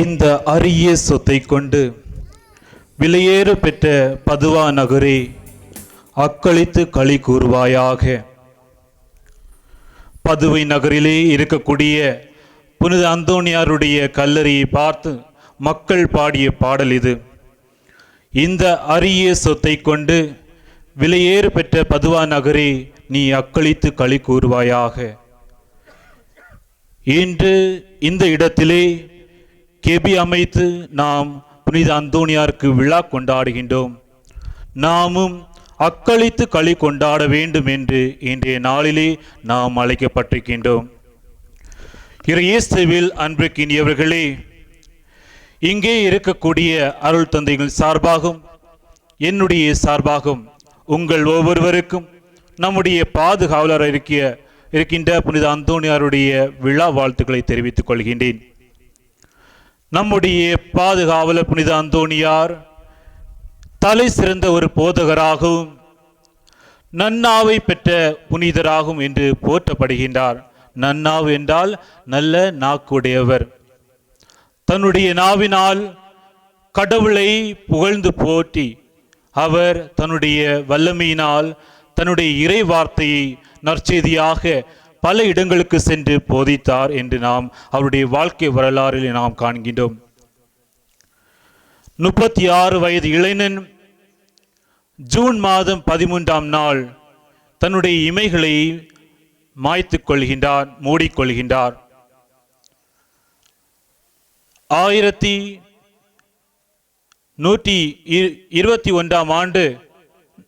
இந்த அரிய சொத்தை கொண்டு விலையேற பெற்ற பதுவா நகரே அக்களித்து களி கூறுவாயாக. பதுவை நகரிலே இருக்கக்கூடிய புனித அந்தோணியாருடைய கல்லறையை பார்த்து மக்கள் பாடிய பாடல் இது. இந்த அரிய சொத்தை கொண்டு விலையேறு பெற்ற பதுவா நகரே நீ அக்களித்து களி கூறுவாயாக. இன்று இந்த இடத்திலே கெபி அமைத்து நாம் புனித அந்தோணியாருக்கு விழா கொண்டாடுகின்றோம். நாமும் அக்களித்து களி கொண்டாட வேண்டும் என்று இன்றைய நாளிலே நாம் அழைக்கப்பட்டிருக்கின்றோம். இறையேசுவில் அன்புக்கினியவர்களே இங்கே இருக்கக்கூடிய அருள் தந்தைகள் சார்பாகும் என்னுடைய சார்பாகும் உங்கள் ஒவ்வொருவருக்கும் நம்முடைய பாதுகாவலர் இருக்கிய இருக்கின்ற புனித அந்தோணியாருடைய விழா வாழ்த்துக்களை தெரிவித்துக் கொள்கின்றேன். நம்முடைய பாதுகாவலர் புனித அந்தோணியார் தலை சிறந்த ஒரு போதகராகவும் நன்னாவை பெற்ற புனிதராகும் என்று போற்றப்படுகின்றார். நன்னாவு என்றால் நல்ல நாக்குடையவர். தன்னுடைய நாவினால் கடவுளை புகழ்ந்து போற்றி அவர் தன்னுடைய வல்லமையினால் தன்னுடைய இறை வார்த்தையை நற்செய்தியாக பல இடங்களுக்கு சென்று போதித்தார் என்று நாம் அவருடைய வாழ்க்கை வரலாறில் நாம் காண்கின்றோம். முப்பத்தி ஆறு வயது இளைஞன் ஜூன் மாதம் பதிமூன்றாம் நாள் தன்னுடைய இமைகளை மாய்த்துக் கொள்கின்றார் மூடிக்கொள்கின்றார் ஆயிரத்தி நூற்றி இருபத்தி ஒன்றாம் ஆண்டு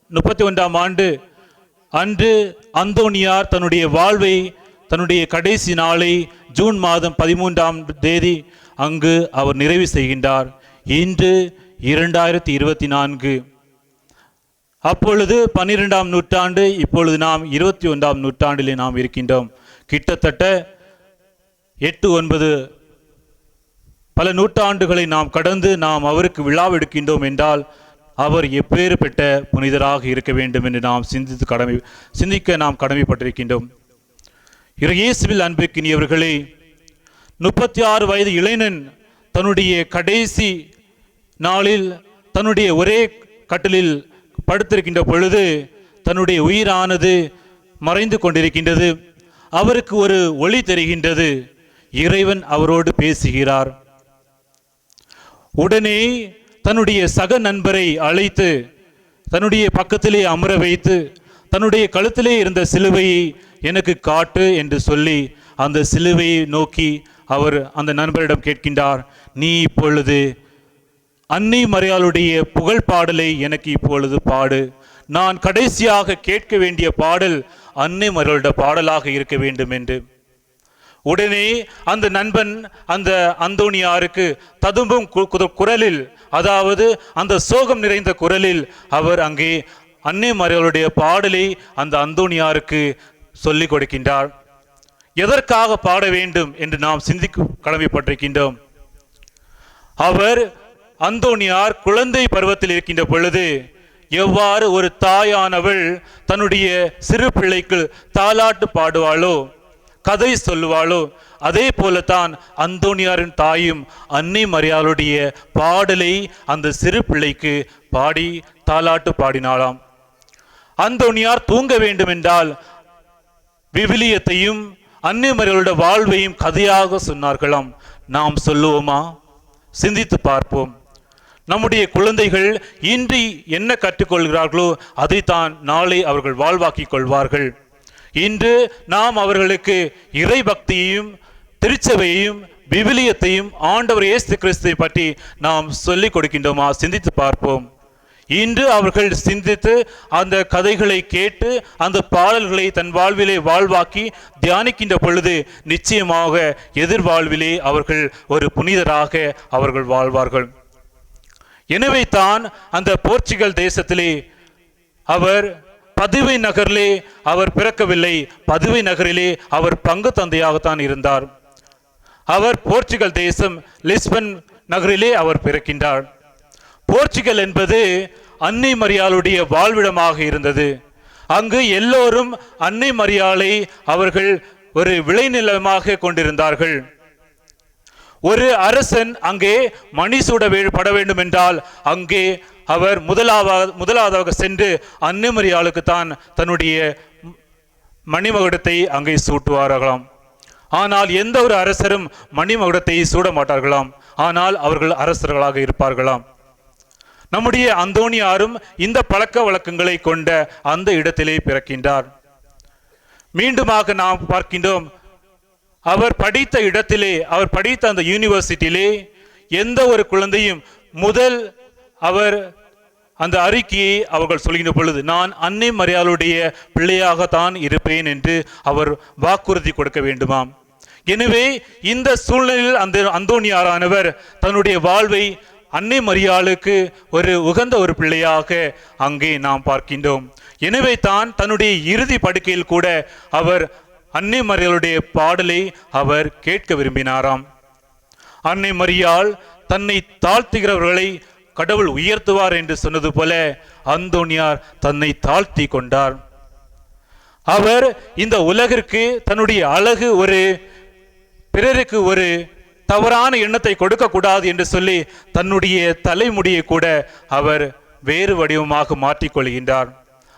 முப்பத்தி ஒன்றாம் ஆண்டு அன்று அந்தோனியார் தன்னுடைய வாழ்வை தன்னுடைய கடைசி நாளை ஜூன் மாதம் பதிமூன்றாம் தேதி அங்கு அவர் நிறைவு செய்கின்றார். இன்று இரண்டாயிரத்தி இருபத்தி நான்கு. அப்பொழுது பன்னிரெண்டாம் நூற்றாண்டு இப்பொழுது நாம் இருபத்தி ஒன்றாம் நூற்றாண்டிலே நாம் இருக்கின்றோம். கிட்டத்தட்ட எட்டு ஒன்பது பல நூற்றாண்டுகளை நாம் கடந்து நாம் அவருக்கு விழாவெடுக்கின்றோம் என்றால் அவர் எப்பேறுபட்ட புனிதராக இருக்க வேண்டும் என்று நாம் சிந்தித்து கடமை சிந்திக்க நாம் கடமைப்பட்டிருக்கின்றோம். இறையேசுவில் அன்புக்கினியவர்களே முப்பத்தி ஆறு வயது இளைஞன் தன்னுடைய கடைசி நாளில் தன்னுடைய ஒரே கட்டிலில் படுத்திருக்கின்ற பொழுது தன்னுடைய உயிரானது மறைந்து கொண்டிருக்கின்றது. அவருக்கு ஒரு ஒளி தெரிகின்றது. இறைவன் அவரோடு பேசுகிறார். உடனே தன்னுடைய சக நண்பரை அழைத்து தன்னுடைய பக்கத்திலே அமர வைத்து தன்னுடைய கழுத்திலே இருந்த சிலுவையை எனக்கு காட்டு என்று சொல்லி அந்த சிலுவையை நோக்கி அவர் அந்த நண்பரிடம் கேட்கின்றார் நீ இப்பொழுது அன்னை மறையாளுடைய புகழ் பாடலை எனக்கு இப்பொழுது பாடு. நான் கடைசியாக கேட்க வேண்டிய பாடல் அன்னை மரியாளுடைய பாடலாக இருக்க வேண்டும் என்று. உடனே அந்த நண்பன் அந்த அந்தோணியாருக்கு ததும்பும் கு- குரலில் அதாவது அந்த சோகம் நிறைந்த குரலில் அவர் அங்கே அன்னை மறைகளுடைய பாடலை அந்த அந்தோணியாருக்கு சொல்லிக் கொடுக்கின்றார். எதற்காக பாட வேண்டும்? என்று நாம் சிந்திக்க கடமைப்பட்டிருக்கின்றோம். அவர் அந்தோனியார் குழந்தை பருவத்தில் இருக்கின்ற பொழுது எவ்வாறு ஒரு தாயானவள் தன்னுடைய சிறு பிள்ளைக்கு தாலாட்டு பாடுவாளோ கதை சொல்லுவாளோ? அதே போலத்தான் அந்தோனியாரின் தாயும் அன்னை மரியாளுடைய பாடலை அந்த சிறு பிள்ளைக்கு பாடி தாலாட்டு பாடினாளாம். அந்தோனியார் தூங்க வேண்டும் என்றால் விவிலியத்தையும் அன்னை மரியாளுடைய வாழ்வையும் கதையாக சொன்னார்களாம். நாம் சொல்லுவோமா? சிந்தித்து பார்ப்போம். நம்முடைய குழந்தைகள் இன்று என்ன கற்றுக்கொள்கிறார்களோ அதைத்தான் நாளை அவர்கள் வாழ்வாக்கிக் கொள்வார்கள். இன்று நாம் அவர்களுக்கு இறை பக்தியையும் திருச்சபையையும் விவிலியத்தையும் ஆண்டவர் இயேசு கிறிஸ்துவை பற்றி நாம் சொல்லிக் கொடுக்கின்றோமா? சிந்தித்து பார்ப்போம். இன்று அவர்கள் சிந்தித்து அந்த கதைகளை கேட்டு அந்த பாடல்களை தன் வாழ்விலே வாழ்வாக்கி தியானிக்கின்ற பொழுது நிச்சயமாக எதிர்வாழ்விலே அவர்கள் ஒரு புனிதராக அவர்கள் வாழ்வார்கள். எனவே தான் அந்த போர்ச்சுகல் தேசத்திலே அவர் பதுவை நகரிலே அவர் பிறக்கவில்லை. பதுவை நகரிலே அவர் பங்கு தந்தையாகத்தான் இருந்தார். அவர் போர்ச்சுகல் தேசம் லிஸ்பன் நகரிலே அவர் பிறக்கின்றார். போர்ச்சுகல் என்பது அன்னை மரியாளுடைய வாழ்விடமாக இருந்தது. அங்கு எல்லோரும் அன்னை மரியாளை அவர்கள் ஒரு விளைநிலமாக கொண்டிருந்தார்கள். ஒரு அரசன் அங்கே மணி சூட வே- பட வேண்டும் என்றால் அங்கே அவர் முதலாவாக முதலாவதாக சென்று அன்னுமரியாளுக்கு தான் தன்னுடைய மணிமகுடத்தை அங்கே சூட்டுவார்களாம். ஆனால் எந்த ஒரு அரசரும் மணிமகுடத்தை சூட மாட்டார்களாம் ஆனால் அவர்கள் அரசர்களாக இருப்பார்களாம். நம்முடைய அந்தோணியாரும் இந்த பழக்க வழக்கங்களை கொண்ட அந்த இடத்திலே பிறக்கின்றார். மீண்டுமாக நாம் பார்க்கின்றோம் அவர் படித்த இடத்திலே அவர் படித்த அந்த யூனிவர்சிட்டியிலே எந்த ஒரு குழந்தையும் முதல் அவர் அந்த அறிக்கையை அவர்கள் சொல்கின்ற பொழுது நான் அன்னை மரியாளுடைய பிள்ளையாகத்தான் இருப்பேன் என்று அவர் வாக்குறுதி கொடுக்க வேண்டுமாம். எனவே இந்த சூழ்நிலையில் அந்த அந்தோணியாரானவர் தன்னுடைய வாழ்வை அன்னை மரியாளுக்கு ஒரு உகந்த ஒரு பிள்ளையாக அங்கே நாம் பார்க்கின்றோம். எனவே தான் தன்னுடைய இறுதி படுக்கையில் கூட அவர் அன்னை மரியாளுடைய பாடலை அவர் கேட்க விரும்பினாராம். அன்னை மரியாள் தன்னை தாழ்த்துகிறவர்களை கடவுள் உயர்த்துவார் என்று சொன்னது போல அந்தோனியார் தன்னை தாழ்த்தி கொண்டார். அவர் இந்த உலகிற்கு தன்னுடைய அழகு ஒரு பிறருக்கு ஒரு தவறான எண்ணத்தை கொடுக்கக்கூடாது என்று சொல்லி தன்னுடைய தலைமுடியை கூட அவர் வேறு வடிவமாக மாற்றிக்கொள்கின்றார்.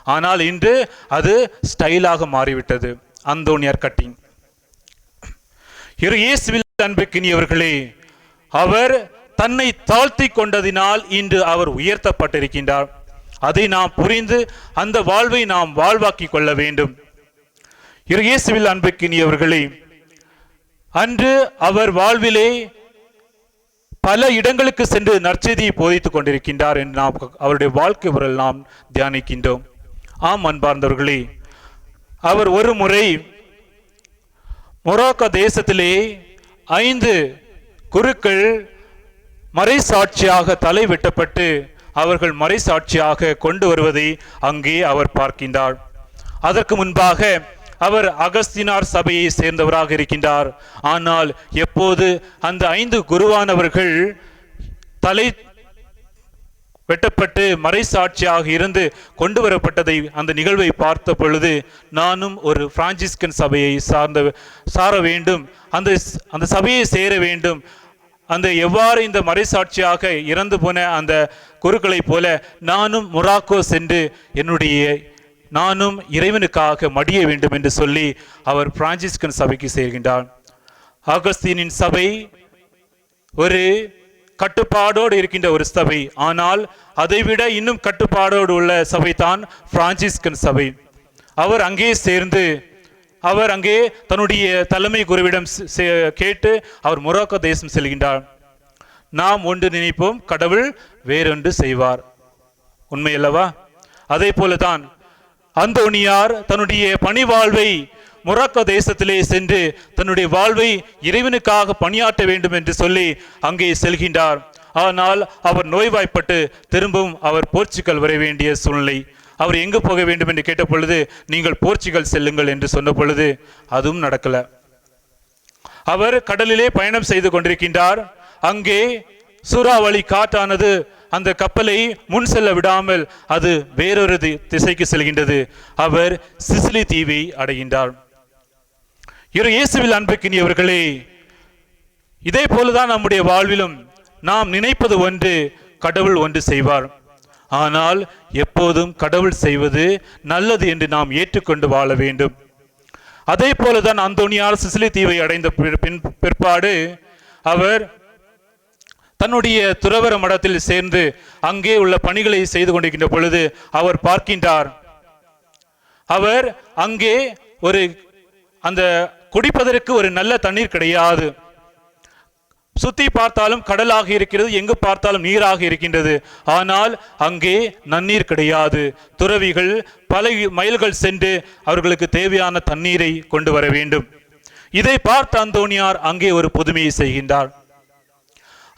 ஆனால் இன்று அது ஸ்டைலாக மாறிவிட்டது. அந்தோனியார் கட்டிங். இரு இயேசுவில் அன்புக்கினியவர்களே அவர் தன்னை தாழ்த்தி கொண்டதினால் இன்று அவர் உயர்த்தப்பட்டிருக்கின்றார். அதை நாம் புரிந்து அந்த வாழ்வை நாம் வாழ்வாக்கி கொள்ள வேண்டும். இரு இயேசுவில் அன்புக்கினியவர்களே அன்று அவர் வாழ்விலே பல இடங்களுக்கு சென்று நற்செய்தியை போதித்துக் கொண்டிருக்கின்றார் என்று நாம் அவருடைய வாழ்க்கை முறையில் நாம் தியானிக்கின்றோம். ஆம் அன்பார்ந்தவர்களே அவர் ஒரு முறை மொராக்கோ தேசத்திலே ஐந்து குருக்கள் மறைசாட்சியாக தலை வெட்டப்பட்டு அவர்கள் மறைசாட்சியாக கொண்டு வருவதை அங்கே அவர் பார்க்கின்றார். அதற்கு முன்பாக அவர் அகஸ்தினார் சபையை சேர்ந்தவராக இருக்கின்றார். ஆனால் எப்போது அந்த ஐந்து குருவானவர்கள் தலை வெட்டப்பட்டு மறைசாட்சியாக இருந்து கொண்டு வரப்பட்டதை அந்த நிகழ்வை பார்த்த பொழுது நானும் ஒரு பிரான்சிஸ்கன் சபையை சார்ந்த சார வேண்டும் அந்த அந்த சபையை சேர வேண்டும் அந்த எவ்வாறு இந்த மறைசாட்சியாக இறந்து போன அந்த குருக்களைப் போல நானும் மொராக்கோ சென்று என்னுடைய நானும் இறைவனுக்காக மடிய வேண்டும் என்று சொல்லி அவர் பிரான்சிஸ்கன் சபைக்கு சேர்கின்றார். ஆகஸ்தீனின் சபை ஒரு கட்டுப்பாடோடு இருக்கின்ற ஒரு சபை. ஆனால் அதைவிட இன்னும் கட்டுப்பாடோடு உள்ள சபை தான் பிரான்சிஸ்கன் சபை. அவர் அங்கே சேர்ந்து அவர் அங்கே தன்னுடைய தலைமை குருவிடம் செ- கேட்டு அவர் மொரோக்கோ தேசம் செல்கின்றார். நாம் ஒன்று நினைப்போம் கடவுள் வேறொன்று செய்வார். உண்மையல்லவா? அதே போலதான் அந்தோணியார் தன்னுடைய பணி வாழ்வை மொராக்கோ தேசத்திலே சென்று தன்னுடைய வாழ்வை இறைவனுக்காக பணியாற்ற வேண்டும் என்று சொல்லி அங்கே செல்கின்றார். ஆனால் அவர் நோய்வாய்ப்பட்டு திரும்பவும் அவர் போர்ச்சுகல் வர வேண்டிய சூழ்நிலை. அவர் எங்கு போக வேண்டும் என்று கேட்ட பொழுது நீங்கள் போர்ச்சுகல் செல்லுங்கள் என்று சொன்ன பொழுது அதுவும் நடக்கல. அவர் கடலிலே பயணம் செய்து கொண்டிருக்கின்றார். அங்கே சூறாவளி காற்றானது அந்த கப்பலை முன் செல்ல விடாமல் அது வேறொரு தி- திசைக்கு செல்கின்றது. அவர் சிசிலி தீவை அடைகின்றார். இரு இயேசுவில் அன்புக்கினியவர்களே இதே போலதான் நம்முடைய வாழ்விலும் நாம் நினைப்பது ஒன்று கடவுள் ஒன்று செய்வார். ஆனால் எப்போதும் கடவுள் செய்வது நல்லது என்று நாம் ஏற்றுக்கொண்டு வாழ வேண்டும். அதே போலதான் அந்தோனியார் சிசிலி தீவை அடைந்த பிற- பின் பிற்பாடு அவர் தன்னுடைய துறவர மடத்தில் சேர்ந்து அங்கே உள்ள பணிகளை செய்து கொண்டிருக்கின்ற பொழுது அவர் பார்க்கின்றார். அவர் அங்கே ஒரு அந்த குடிப்பதற்கு ஒரு நல்ல தண்ணீர் கிடையாது. சுத்தி பார்த்தாலும் கடலாக இருக்கிறது எங்கு பார்த்தாலும் நீராக இருக்கின்றது. ஆனால் அங்கே நன்னீர் கிடையாது. துறவிகள் பல மைல்கள் சென்று அவர்களுக்கு தேவையான தண்ணீரை கொண்டு வர வேண்டும். இதை பார்த்த அந்தோனியார் அங்கே ஒரு புதுமையை செய்கின்றார்.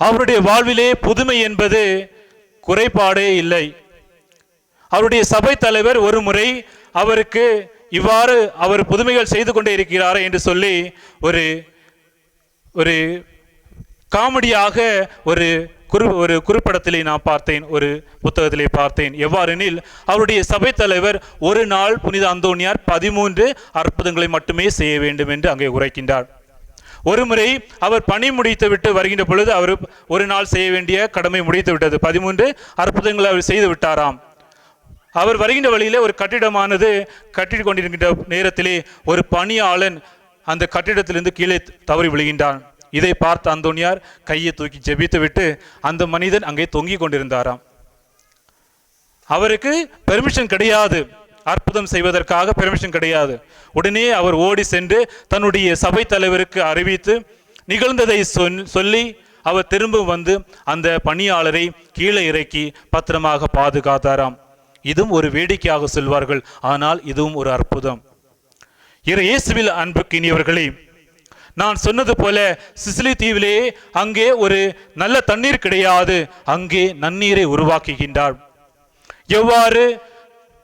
அவருடைய வாழ்விலே புதுமை என்பது குறைபாடே இல்லை. அவருடைய சபை தலைவர் ஒரு முறை அவருக்கு இவ்வாறு அவர் புதுமைகள் செய்து கொண்டே இருக்கிறாரே என்று சொல்லி ஒரு ஒரு காமெடியாக ஒரு குறு ஒரு குறிப்பிடத்திலே நான் பார்த்தேன் ஒரு புத்தகத்திலே பார்த்தேன். எவ்வாறெனில் அவருடைய சபை தலைவர் ஒரு நாள் புனித அந்தோனியார் பதிமூன்று அற்புதங்களை மட்டுமே செய்ய வேண்டும் என்று அங்கே உரைக்கின்றார். ஒருமுறை அவர் பணி முடித்து விட்டு வருகின்ற பொழுது அவர் ஒரு நாள் செய்ய வேண்டிய கடமை முடித்து விட்டது பதிமூன்று அற்புதங்களை அவர் செய்து விட்டாராம். அவர் வருகின்ற வழியிலே ஒரு கட்டிடமானது கட்டிக் கொண்டிருக்கின்ற நேரத்திலே ஒரு பணியாளன் அந்த கட்டிடத்திலிருந்து கீழே தவறி விழுகின்றான். இதை பார்த்த அந்தோனியார் கையை தூக்கி ஜெபித்துவிட்டு அந்த மனிதன் அங்கே தொங்கிக் கொண்டிருந்தாராம். அவருக்கு பெர்மிஷன் கிடையாது. அற்புதம் செய்வதற்காக பெர்மிஷன் கிடையாது. உடனே அவர் ஓடி சென்று தன்னுடைய சபை தலைவருக்கு அறிவித்து நிகழ்ந்ததை சொன்- சொல்லி அவர் திரும்ப வந்து அந்த பணியாளரை கீழே இறக்கி பத்திரமாக பாதுகாத்தாராம். இதுவும் ஒரு வேடிக்கையாக சொல்வார்கள். ஆனால் இதுவும் ஒரு அற்புதம். இறை இயேசுவில் அன்புக்கினியவர்களே நான் சொன்னது போல சிசிலி தீவிலே அங்கே ஒரு நல்ல தண்ணீர் கிடையாது. அங்கே நன்னீரை உருவாக்குகின்றார். எவ்வாறு?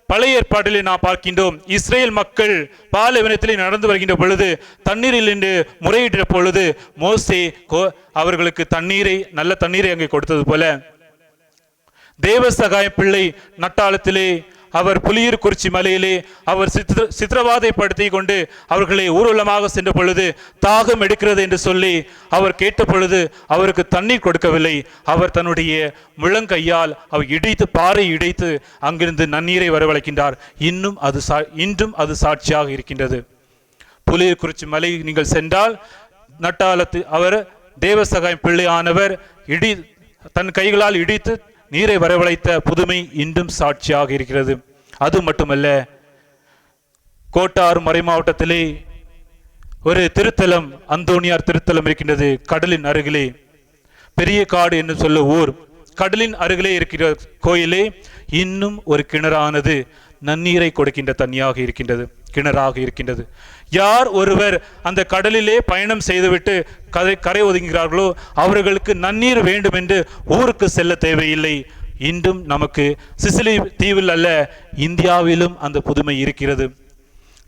பழைய ஏற்பாட்டிலே நாம் பார்க்கின்றோம். இஸ்ரேல் மக்கள் பாலைவனத்திலே நடந்து வருகின்ற பொழுது தண்ணீரில் நின்று முறையிட்ட பொழுது மோசே கோ- அவர்களுக்கு தண்ணீரை நல்ல தண்ணீரை அங்கே கொடுத்தது போல. தேவசகாய பிள்ளை நட்டாளத்திலே அவர் புலியூர் குறிச்சி மலையிலே அவர் சித்திர சித்திரவாதைப்படுத்தி கொண்டு அவர்களை ஊர்வலமாக சென்ற பொழுது தாகம் எடுக்கிறது என்று சொல்லி அவர் கேட்ட பொழுது அவருக்கு தண்ணீர் கொடுக்கவில்லை. அவர் தன்னுடைய முழங்கையால் அவர் இடித்து பாறை இடித்து அங்கிருந்து நன்னீரை வரவழைக்கின்றார். இன்னும் அது சா இன்றும் அது சாட்சியாக இருக்கின்றது. புலியூர் குறிச்சி மலை நீங்கள் சென்றால் நட்டாலத்து அவர் தேவசகாயம் பிள்ளையானவர் இடி தன் கைகளால் இடித்து நீரை வரவழைத்த புதுமை இன்றும் சாட்சியாக இருக்கிறது. அது மட்டுமல்ல கோட்டார் மறை மாவட்டத்திலே ஒரு திருத்தலம் அந்தோனியார் திருத்தலம் இருக்கின்றது. கடலின் அருகிலே பெரிய காடு என்று சொல்ல ஊர். கடலின் அருகிலே இருக்கிற கோயிலே இன்னும் ஒரு கிணறானது. நன்னீரை கொடுக்கின்ற தண்ணியாக இருக்கின்றது கிணறாக இருக்கின்றது. யார் ஒருவர் அந்த கடலிலே பயணம் செய்துவிட்டு கரை கரை ஒதுங்குகிறார்களோ அவர்களுக்கு நன்னீர் வேண்டும் என்று ஊருக்கு செல்ல தேவையில்லை. இன்றும் நமக்கு சிசிலி தீவில் அல்ல இந்தியாவிலும் அந்த புதுமை இருக்கிறது.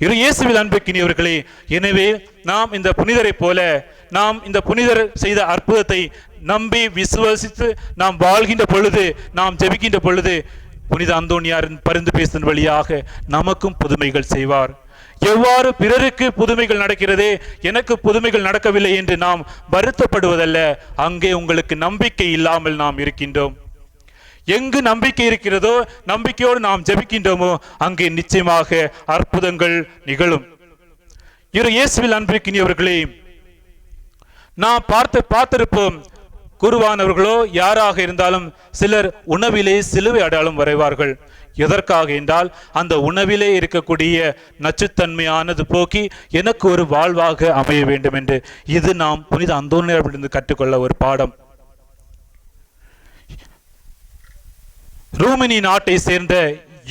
இரு இயேசுவில் அன்புக்கினியவர்களே எனவே நாம் இந்த புனிதரைப் போல நாம் இந்த புனிதர் செய்த அற்புதத்தை நம்பி விசுவசித்து நாம் வாழ்கின்ற பொழுது நாம் ஜெபிக்கின்ற பொழுது புனித அந்தோனியாரின் பரிந்து பேசும் வழியாக நமக்கும் புதுமைகள் செய்வார். எவ்வாறு பிறருக்கு புதுமைகள் நடக்கிறதே எனக்கு புதுமைகள் நடக்கவில்லை என்று நாம் வருத்தப்படுவதல்ல. அங்கே உங்களுக்கு நம்பிக்கை இல்லாமல் நாம் இருக்கின்றோம். எங்கு நம்பிக்கை இருக்கிறதோ நம்பிக்கையோடு நாம் ஜபிக்கின்றோமோ அங்கே நிச்சயமாக அற்புதங்கள் நிகழும். இரு இயேசுவில் அன்பிற்கினியவர்களே நாம் பார்த்து பார்த்திருப்போம் குருவானவர்களோ யாராக இருந்தாலும் சிலர் உணவிலே சிலுவை அடையாளம் வரைவார்கள். எதற்காக என்றால் அந்த உணவிலே இருக்கக்கூடிய நச்சுத்தன்மையானது போக்கி எனக்கு ஒரு வாழ்வாக அமைய வேண்டும் என்று. இது நாம் புனித அந்தோனியாவிலிருந்து கற்றுக்கொள்ள ஒரு பாடம். ரூமினி நாட்டை சேர்ந்த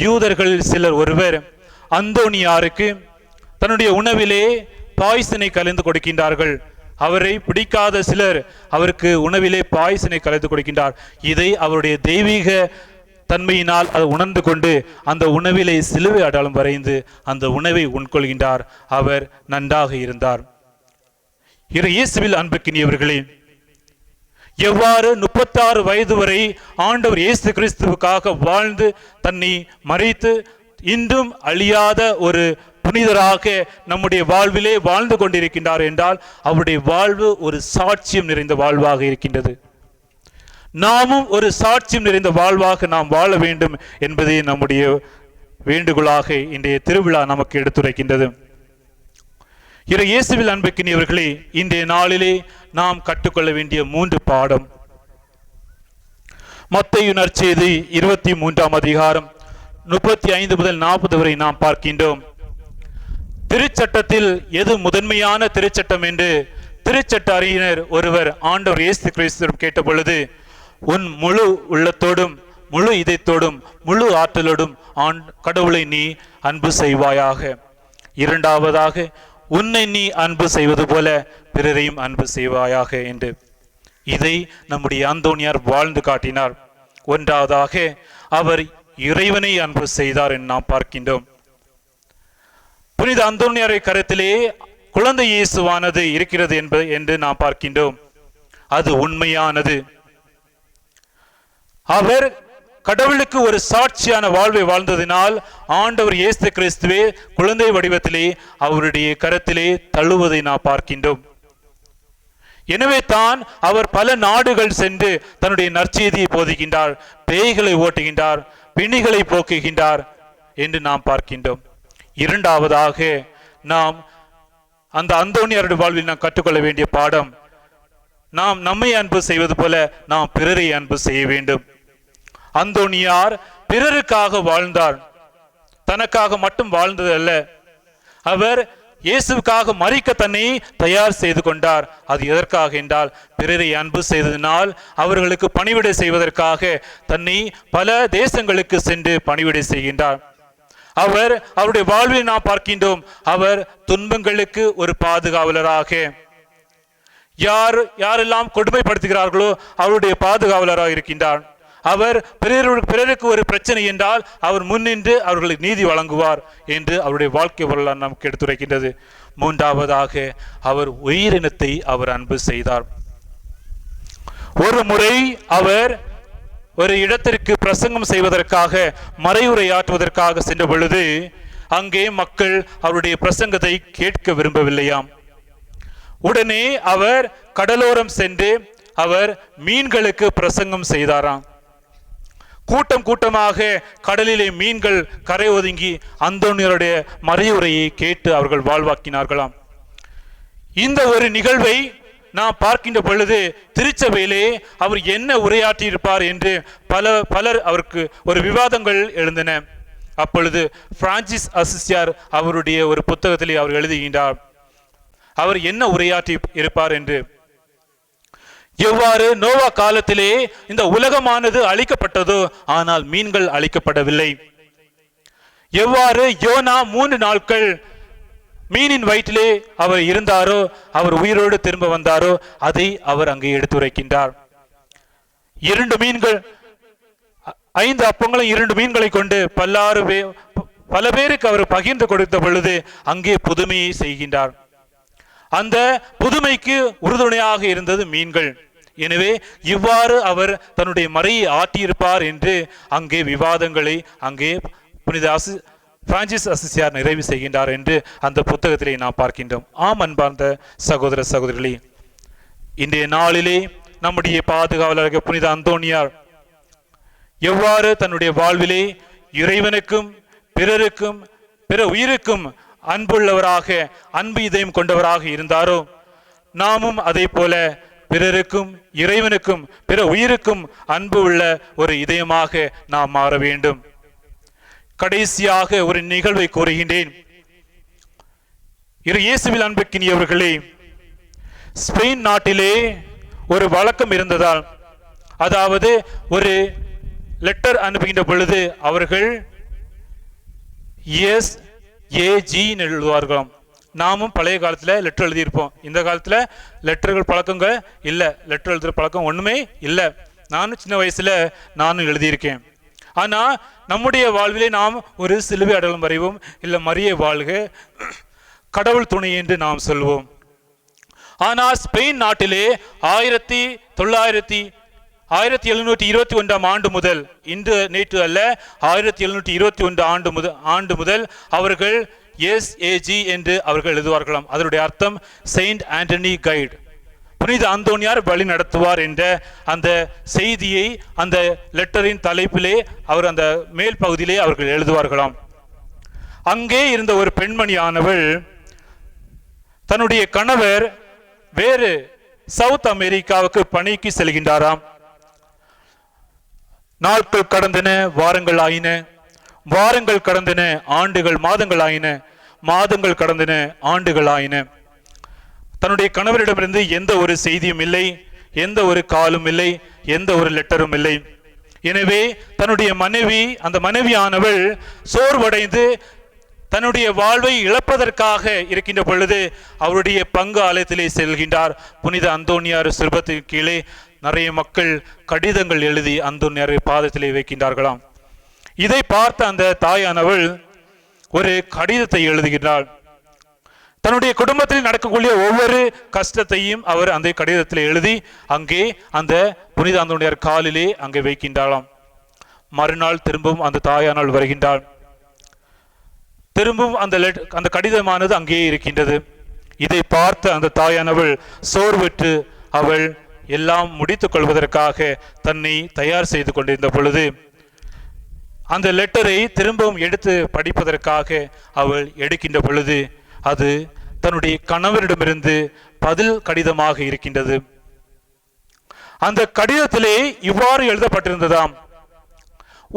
யூதர்கள் சிலர் ஒருவர் அந்தோனியாருக்கு தன்னுடைய உணவிலே பாய்சனை கலந்து கொடுக்கின்றார்கள். அவரை பிடிக்காத சிலர் அவருக்கு உணவிலே பாய்சனை கலந்து கொடுக்கின்றார். இதை அவருடைய தெய்வீக தன்மையினால் அதை உணர்ந்து கொண்டு அந்த உணவிலே சிலுவை அடையாளம் வரைந்து அந்த உணவை உட்கொள்கின்றார் அவர் நன்றாக இருந்தார். இரு இயேசுவில் அன்புக்கினியவர்களே எவ்வாறு முப்பத்தாறு வயது வரை ஆண்டவர் இயேசு கிறிஸ்துவுக்காக வாழ்ந்து தன்னை மறைத்து இன்றும் அழியாத ஒரு புனிதராக நம்முடைய வாழ்விலே வாழ்ந்து கொண்டிருக்கின்றார் என்றால் அவருடைய வாழ்வு ஒரு சாட்சியம் நிறைந்த வாழ்வாக இருக்கின்றது. நாமும் ஒரு சாட்சியம் நிறைந்த வாழ்வாக நாம் வாழ வேண்டும் என்பதே நம்முடைய வேண்டுகோளாக இன்றைய திருவிழா நமக்கு எடுத்துரைக்கின்றது. இறை இயேசுவில் அன்புக்கினியவர்களே இன்றைய நாளிலே நாம் கற்றுக்கொள்ள வேண்டிய மூன்று பாடம். மத்தையுணர் செய்தி இருபத்தி மூன்றாம் அதிகாரம் முப்பத்தி ஐந்து முதல் நாற்பது வரை நாம் பார்க்கின்றோம். திருச்சட்டத்தில் எது முதன்மையான திருச்சட்டம் என்று திருச்சட்ட அறிஞர் ஒருவர் ஆண்டவர் இயேசு கிறிஸ்து கேட்ட பொழுது உன் முழு உள்ளத்தோடும் முழு இதயத்தோடும் முழு ஆற்றலோடும் ஆண் கடவுளை நீ அன்பு செய்வாயாக. இரண்டாவதாக உன்னை நீ அன்பு செய்வது போல பிறரையும் அன்பு செய்வாயாக என்று. இதை நம்முடைய அந்தோனியார் வாழ்ந்து காட்டினார். ஒன்றாவதாக அவர் இறைவனை அன்பு செய்தார் என்று நாம் பார்க்கின்றோம். புனித அந்தோனியாரை கருத்திலே குழந்தை இயேசுவானது இருக்கிறது என்பது என்று நாம் பார்க்கின்றோம். அது உண்மையானது. அவர் கடவுளுக்கு ஒரு சாட்சியான வாழ்வை வாழ்ந்ததினால் ஆண்டவர் இயேசு கிறிஸ்துவே குழந்தை வடிவத்திலே அவருடைய கரத்திலே தள்ளுவதை நாம் பார்க்கின்றோம். எனவே தான் அவர் பல நாடுகள் சென்று தன்னுடைய நற்செய்தியை போதிக்கின்றார் பேய்களை ஓட்டுகின்றார் பிணிகளை போக்குகின்றார் என்று நாம் பார்க்கின்றோம். இரண்டாவதாக நாம் அந்த அந்தோனியாருடைய வாழ்வில் நாம் கற்றுக்கொள்ள வேண்டிய பாடம் நாம் நம்மை அன்பு செய்வது போல நாம் பிறரை அன்பு செய்ய வேண்டும். அந்தோணியார் பிறருக்காக வாழ்ந்தார். தனக்காக மட்டும் வாழ்ந்தது அல்ல. அவர் இயேசுக்காக மறிக்க தன்னை தயார் செய்து கொண்டார். அது எதற்காக என்றால் பிறரை அன்பு செய்ததினால் அவர்களுக்கு பணிவிடை செய்வதற்காக தன்னை பல தேசங்களுக்கு சென்று பணிவிடை செய்கின்றார். அவர் அவருடைய வாழ்வில் நாம் பார்க்கின்றோம். அவர் துன்பங்களுக்கு ஒரு பாதுகாவலராக. யார் யாரெல்லாம் கொடுமைப்படுத்துகிறார்களோ அவருடைய பாதுகாவலராக இருக்கின்றார். அவர் பிறரு பிறருக்கு ஒரு பிரச்சனை என்றால் அவர் முன்னின்று அவர்களுக்கு நீதி வழங்குவார் என்று அவருடைய வாழ்க்கை வரலாறு நமக்கு எடுத்துரைக்கின்றது. மூன்றாவதாக அவர் உயிரினத்தை அவர் அன்பு செய்தார். ஒரு முறை அவர் ஒரு இடத்திற்கு பிரசங்கம் செய்வதற்காக மறையுரையாற்றுவதற்காக சென்ற பொழுது அங்கே மக்கள் அவருடைய பிரசங்கத்தை கேட்க விரும்பவில்லையாம். உடனே அவர் கடலோரம் சென்று அவர் மீன்களுக்கு பிரசங்கம் செய்தாராம். கூட்டம் கூட்டமாக கடலிலே மீன்கள் கரை ஒதுங்கி அந்தோனியருடைய மறையுரையை கேட்டு அவர்கள் வாழ்வாக்கினார்களாம். இந்த ஒரு நிகழ்வை நாம் பார்க்கின்ற பொழுது திருச்சபையிலே அவர் என்ன உரையாற்றியிருப்பார் என்று பல பலர் அவருக்கு ஒரு விவாதங்கள் எழுந்தன. அப்பொழுது பிரான்சிஸ் அசிஸ்டியார் அவருடைய ஒரு புத்தகத்திலே அவர் எழுதுகின்றார். அவர் என்ன உரையாற்றி இருப்பார் என்று. எவ்வாறு நோவா காலத்திலே இந்த உலகமானது அழிக்கப்பட்டதோ ஆனால் மீன்கள் அழிக்கப்படவில்லை. எவ்வாறு யோனா மூன்று நாட்கள் மீனின் வயிற்றிலே அவர் இருந்தாரோ அவர் உயிரோடு திரும்ப வந்தாரோ அதை அவர் அங்கே எடுத்துரைக்கின்றார். இரண்டு மீன்கள் ஐந்து அப்பங்களும் இரண்டு மீன்களை கொண்டு பல்லாறு பல பேருக்கு அவர் பகிர்ந்து கொடுத்த பொழுது அங்கே புதுமையை செய்கின்றார். அந்த புதுமைக்கு உறுதுணையாக இருந்தது மீன்கள். எனவே இவ்வாறு அவர் தன்னுடைய மறையை ஆட்டியிருப்பார் என்று அங்கே விவாதங்களை அங்கே புனிதாசு பிரான்சிஸ் அசிசியார் நிறைவு செய்கின்றார் என்று அந்த புத்தகத்திலே நாம் பார்க்கின்றோம். ஆம் அன்பார்ந்த சகோதர சகோதரிகளே இன்றைய நாளிலே நம்முடைய பாதுகாவலராக புனித அந்தோனியார் எவ்வாறு தன்னுடைய வாழ்விலே இறைவனுக்கும் பிறருக்கும் பிற உயிருக்கும் அன்புள்ளவராக அன்பு இதயம் கொண்டவராக இருந்தாரோ நாமும் அதே போல பிறருக்கும் இறைவனுக்கும் பிற உயிருக்கும் அன்பு உள்ள ஒரு இதயமாக நாம் மாற வேண்டும். கடைசியாக ஒரு நிகழ்வை கூறுகின்றேன். இரு இயேசுவில் அன்புக்கினியவர்களே ஸ்பெயின் நாட்டிலே ஒரு வழக்கம் இருந்ததால் அதாவது ஒரு லெட்டர் அனுப்புகின்ற பொழுது அவர்கள் எஸ் ஏஜின்னு எழுதுவார்களாம். நாமும் பழைய காலத்தில் லெட்டர் எழுதியிருப்போம். இந்த காலத்தில் லெட்டர்கள் பழக்கங்கள் இல்லை. லெட்டர் எழுதுகிற பழக்கம் ஒன்றுமே இல்லை. நானும் சின்ன வயசில் நானும் எழுதியிருக்கேன். ஆனால் நம்முடைய வாழ்விலே நாம் ஒரு சிலுவை அடலம் வரைவோம். இல்லை மரிய வாழ்க. கடவுள் துணை என்று நாம் சொல்வோம். ஆனால் ஸ்பெயின் நாட்டிலே ஆயிரத்தி தொள்ளாயிரத்தி ஆயிரத்தி எழுநூற்றி இருபத்தி ஒன்றாம் ஆண்டு முதல் இன்று நேற்று அல்ல ஆயிரத்தி எழுநூற்றி இருபத்தி ஒன்று ஆண்டு முதல் ஆண்டு முதல் அவர்கள் எஸ் ஏஜி என்று அவர்கள் எழுதுவார்களாம். அதனுடைய அர்த்தம் செயின்ட் ஆண்டனி கைடு புனித அந்தோனியார் வழி நடத்துவார் என்ற அந்த செய்தியை அந்த லெட்டரின் தலைப்பிலே அவர் அந்த மேல் பகுதியிலே அவர்கள் எழுதுவார்களாம். அங்கே இருந்த ஒரு பெண்மணியானவள் தன்னுடைய கணவர் வேறு சவுத் அமெரிக்காவுக்கு பணிக்கு செல்கின்றாராம். நாட்கள் கடந்தன வாரங்கள் ஆயின வாரங்கள் கடந்தன ஆண்டுகள் மாதங்கள் ஆயின மாதங்கள் கடந்தன ஆண்டுகள் ஆயின. தன்னுடைய கணவரிடமிருந்து எந்த ஒரு செய்தியும் இல்லை எந்த ஒரு காலும் இல்லை எந்த ஒரு லெட்டரும் இல்லை. எனவே தன்னுடைய மனைவி அந்த மனைவியானவள் சோர்வடைந்து தன்னுடைய வாழ்வை இழப்பதற்காக இருக்கின்ற பொழுது அவருடைய பங்கு ஆலயத்திலே செல்கின்றார். புனித அந்தோனியார் சிற்பத்தின் கீழே நிறைய மக்கள் கடிதங்கள் எழுதி அந்தோனியாரை பாதத்திலே வைக்கின்றார்களாம். இதை பார்த்த அந்த தாயானவள் ஒரு கடிதத்தை எழுதுகின்றாள். தன்னுடைய குடும்பத்தில் நடக்கக்கூடிய ஒவ்வொரு கஷ்டத்தையும் அவர் அந்த கடிதத்தில் எழுதி அங்கே அந்த புனித காலிலே அங்கே வைக்கின்றாளாம். மறுநாள் திரும்பவும் அந்த தாயானால் வருகின்றாள். திரும்பவும் அந்த லெட் அந்த கடிதமானது அங்கேயே இருக்கின்றது. இதை பார்த்த அந்த தாயானவள் சோர்வுற்று அவள் எல்லாம் முடித்துக் கொள்வதற்காக தன்னை தயார் செய்து கொண்டிருந்த பொழுது அந்த லெட்டரை திரும்பவும் எடுத்து படிப்பதற்காக அவள் எடுக்கின்ற பொழுது அது தன்னுடைய கணவரிடமிருந்து பதில் கடிதமாக இருக்கின்றது. அந்த கடிதத்திலே இவ்வாறு எழுதப்பட்டிருந்ததாம்.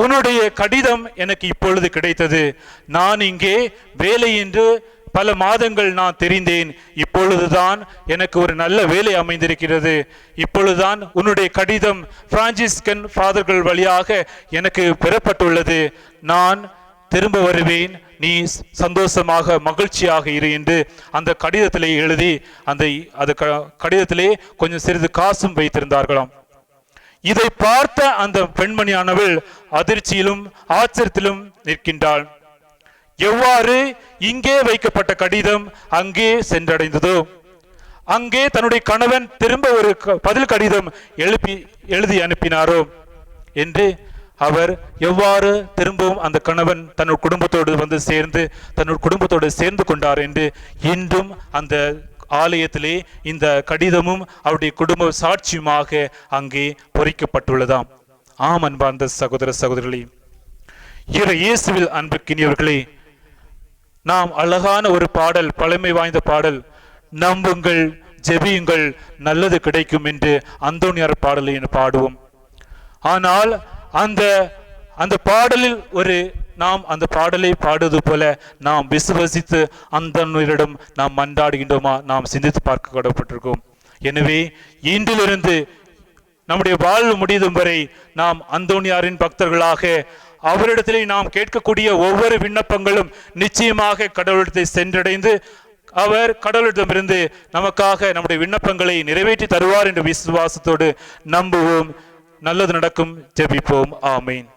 உன்னுடைய கடிதம் எனக்கு இப்பொழுது கிடைத்தது. நான் இங்கே வேலை என்று பல மாதங்கள் நான் தெரிந்தேன். இப்பொழுதுதான் எனக்கு ஒரு நல்ல வேலை அமைந்திருக்கிறது. இப்பொழுதுதான் உன்னுடைய கடிதம் பிரான்சிஸ்கன் ஃபாதர்கள் வழியாக எனக்கு பெறப்பட்டுள்ளது. நான் திரும்ப வருவேன். நீ சந்தோஷமாக மகிழ்ச்சியாக இரு என்று அந்த கடிதத்திலே எழுதி அந்த அது க- கடிதத்திலே கொஞ்சம் சிறிது காசும் வைத்திருந்தார்களாம். இதை பார்த்த அந்த பெண்மணியானவள் அதிர்ச்சியிலும் ஆச்சரியத்திலும் நிற்கின்றாள். எவ்வாறு இங்கே வைக்கப்பட்ட கடிதம் அங்கே சென்றடைந்ததோ? அங்கே தன்னுடைய கணவன் திரும்ப ஒரு க- பதில் கடிதம் எழுப்பி எழுதி அனுப்பினாரோ? என்று அவர் எவ்வாறு திரும்பவும் அந்த கணவன் தன்னோட குடும்பத்தோடு வந்து சேர்ந்து தன்னோட குடும்பத்தோடு சேர்ந்து கொண்டார் என்று இன்றும் அந்த ஆலயத்திலே இந்த கடிதமும் அவருடைய குடும்ப சாட்சியுமாக அங்கே பொறிக்கப்பட்டுள்ளதாம். ஆம் அன்பார்ந்த சகோதர சகோதரிகளே இரு இயேசுவில் அன்புக்கினியவர்களே நாம் அழகான ஒரு பாடல் பழமை வாய்ந்த பாடல் நம்புங்கள் ஜெபியுங்கள் நல்லது கிடைக்கும் என்று அந்தோனியார் பாடலை பாடுவோம். ஆனால் அந்த அந்த பாடலில் ஒரு நாம் அந்த பாடலை பாடுவது போல நாம் விசுவசித்து அந்தனரிடம் நாம் மன்றாடுகின்றோமா? நாம் சிந்தித்து பார்க்க கடப்பட்டிருக்கோம் எனவே இன்றிலிருந்து நம்முடைய வாழ்வு முடியும் வரை நாம் அந்தோனியாரின் பக்தர்களாக அவரிடத்திலே நாம் கேட்கக்கூடிய ஒவ்வொரு விண்ணப்பங்களும் நிச்சயமாக கடவுளிடத்தை சென்றடைந்து அவர் கடவுளிடமிருந்து நமக்காக நம்முடைய விண்ணப்பங்களை நிறைவேற்றி தருவார் என்ற விசுவாசத்தோடு நம்புவோம். நல்லது நடக்கும். ஜெபிப்போம். ஆமீன்.